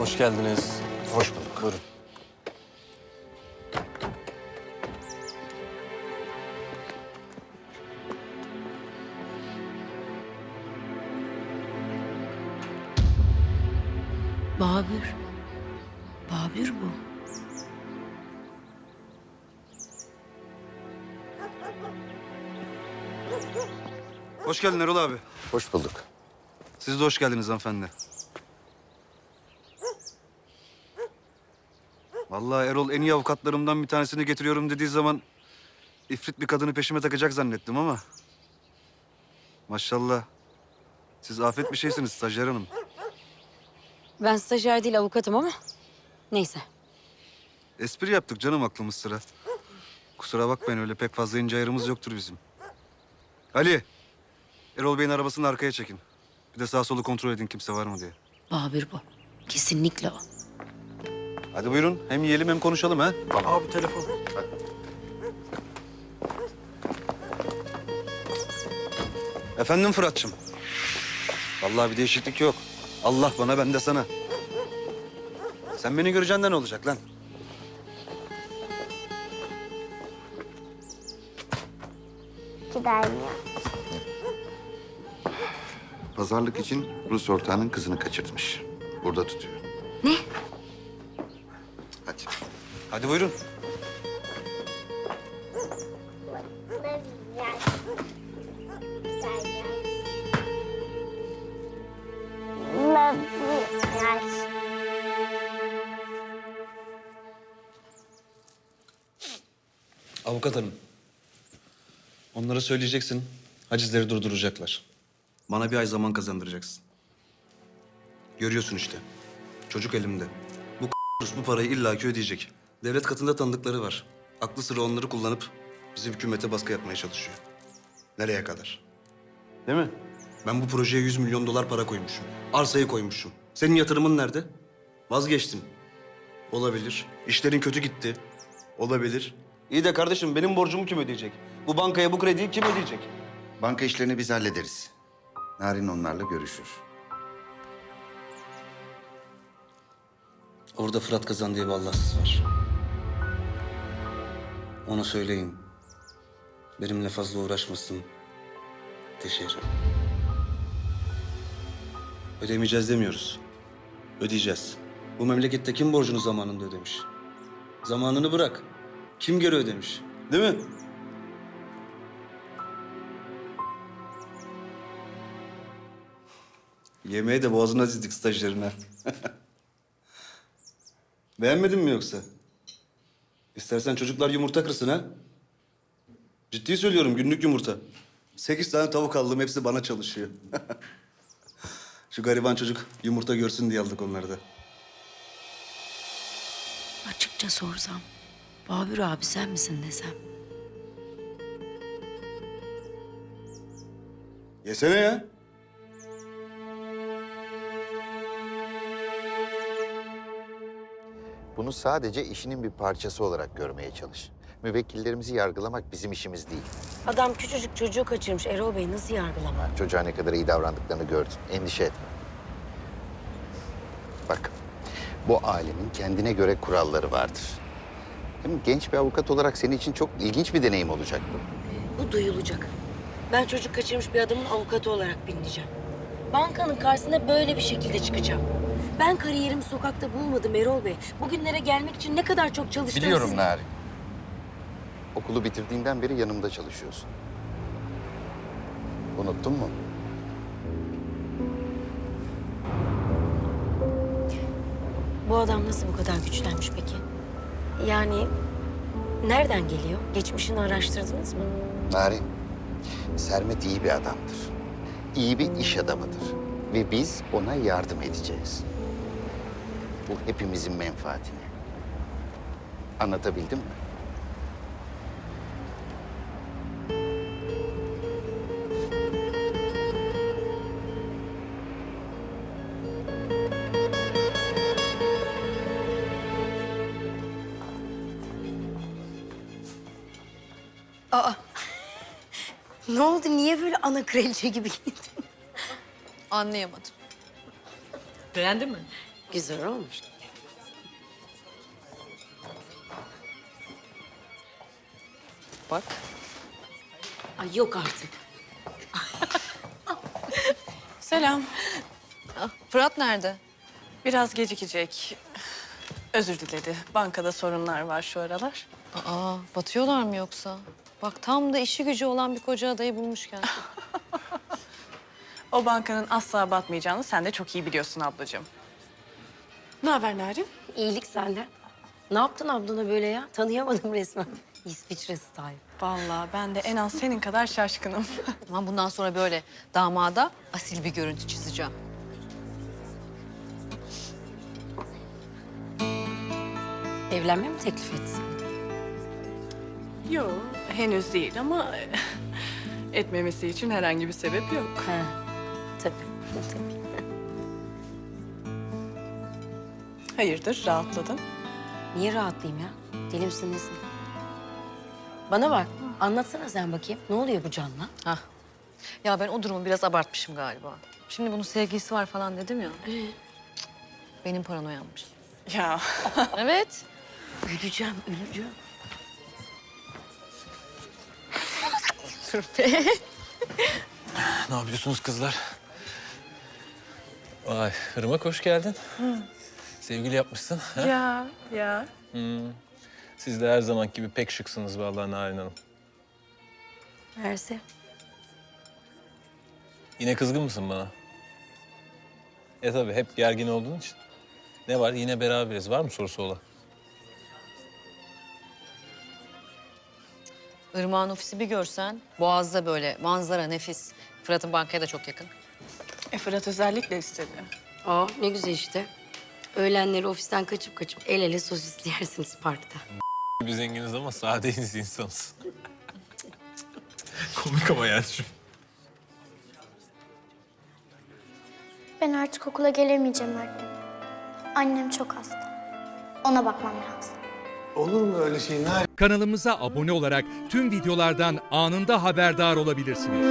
Hoş geldiniz. Hoş bulduk. Buyurun. Babür. Babür bu. Hoş geldin Erol abi. Hoş bulduk. Siz de hoş geldiniz hanımefendi. Vallahi Erol en iyi avukatlarımdan bir tanesini getiriyorum dediği zaman ifrit bir kadını peşime takacak zannettim ama. Maşallah. Siz afet bir şeysiniz stajyer hanım. Ben stajyer değil avukatım ama neyse. Espri yaptık canım aklımız sıra. Kusura bakmayın öyle pek fazla ince ayarımız yoktur bizim. Ali, Erol Bey'in arabasını arkaya çekin. Bir de sağ solu kontrol edin kimse var mı diye. Babür bu. Kesinlikle o. Hadi buyurun. Hem yiyelim hem konuşalım ha. Abi telefon. Efendim Fırat'cığım. Vallahi bir değişiklik yok. Allah bana ben de sana. Sen beni göreceksin de ne olacak lan? Pazarlık için Rus ortağının kızını kaçırtmış. Burada tutuyor. Ne? Hadi. Buyurun. Avukat hanım. Onlara söyleyeceksin. Hacizleri durduracaklar. Bana bir ay zaman kazandıracaksın. Görüyorsun işte. Çocuk elimde. Bu bu parayı illaki ödeyecek. Devlet katında tanıdıkları var. Aklı sıra onları kullanıp bizim hükümete baskı yapmaya çalışıyor. Nereye kadar? Değil mi? Ben bu projeye 100 milyon dolar para koymuşum. Arsayı koymuşum. Senin yatırımın nerede? Vazgeçtin. Olabilir. İşlerin kötü gitti. Olabilir. İyi de kardeşim benim borcumu kim ödeyecek? Bu bankaya bu krediyi kim ödeyecek? Banka işlerini biz hallederiz. Narin onlarla görüşür. Orada Fırat Kazan diye bir Allahsız var. Ona söyleyin. Benimle fazla uğraşmasın. Teşekkür. Ödemeyeceğiz demiyoruz. Ödeyeceğiz. Bu memlekette kim borcunu zamanında ödemiş? Zamanını bırak. Kim geri ödemiş? Değil mi? Yemeğe de boğazına dizdik stajyerine. Beğenmedin mi yoksa? İstersen çocuklar yumurta kırsın ha? Ciddi söylüyorum günlük yumurta. Sekiz tane tavuk aldım hepsi bana çalışıyor. Şu gariban çocuk yumurta görsün diye aldık onları da. Açıkça sorsam. Babür abi sen misin desem. Yesene ya. Bunu sadece işinin bir parçası olarak görmeye çalış. Müvekkillerimizi yargılamak bizim işimiz değil. Adam küçücük çocuğu kaçırmış. Erol Bey nasıl yargılama? Çocuğa ne kadar iyi davrandıklarını gördün. Endişe etme. Bak, bu alemin kendine göre kuralları vardır. Hem genç bir avukat olarak senin için çok ilginç bir deneyim olacak bu. Bu duyulacak. Ben çocuk kaçırmış bir adamın avukatı olarak bilineceğim. Bankanın karşısına böyle bir şekilde çıkacağım. Ben kariyerimi sokakta bulmadım Erol Bey. Bugünlere gelmek için ne kadar çok çalıştım. Biliyorum Narin. Okulu bitirdiğinden beri yanımda çalışıyorsun. Unuttun mu? Bu adam nasıl bu kadar güçlenmiş peki? Yani nereden geliyor? Geçmişini araştırdınız mı? Narin, Sermet iyi bir adamdır. İyi bir iş adamıdır. Ve biz ona yardım edeceğiz. Bu hepimizin menfaatine. Anlatabildim mi? Ne oldu? Niye böyle ana kraliçe gibi giyindin? Anlayamadım. Beğendin mi? Güzel olmuş. Bak. Ay yok artık. Selam. Ah, Fırat nerede? Biraz gecikecek. Özür diledi. Bankada sorunlar var şu aralar. Aa, batıyorlar mı yoksa? Bak tam da işi gücü olan bir koca adayı bulmuşken. O bankanın asla batmayacağını sen de çok iyi biliyorsun ablacığım. Ne haber Narin? İyilik senden. Ne yaptın ablana böyle ya? Tanıyamadım resmen. İsviçre style. Vallahi ben de en az senin kadar şaşkınım. Ama bundan sonra böyle damada asil bir görüntü çizeceğim. Evlenme mi teklif etsin? Yok, henüz değil ama etmemesi için herhangi bir sebep yok. Ha, tabii. tabii. Hayırdır, rahatladın? Niye rahatlayayım ya? Deli misin nesin? Bana bak, anlatsana sen bakayım. Ne oluyor bu canla? Hah. Ya ben o durumu biraz abartmışım galiba. Şimdi bunun sevgilisi var falan dedim ya. Cık, Benim paranoyammış. Ya Evet. Öleceğim, öleceğim. Dur be. Ne yapıyorsunuz kızlar? Vay, Irmak hoş geldin. Sevgili yapmışsın. Ha? ya ya. Siz de her zaman gibi pek şıksınız vallahi Narin Hanım. Mersi. Yine kızgın mısın bana? E tabii hep gergin olduğun için. Ne var? Yine beraberiz. Var mı sorusu olan? Irmak'ın ofisi bir görsen, Boğaz'da böyle manzara nefis. Fırat'ın bankaya da çok yakın. E Fırat özellikle istedi. Aa, ne güzel işte. Öğlenleri ofisten kaçıp kaçıp el ele sosis yersiniz parkta. Biz zenginiz ama sadeyiz insanız. Komik ama yani. Ben artık okula gelemeyeceğim öğretmenim. Annem çok hasta. Ona bakmam lazım. Olur mu öyle şey? Narin? Kanalımıza abone olarak tüm videolardan anında haberdar olabilirsiniz.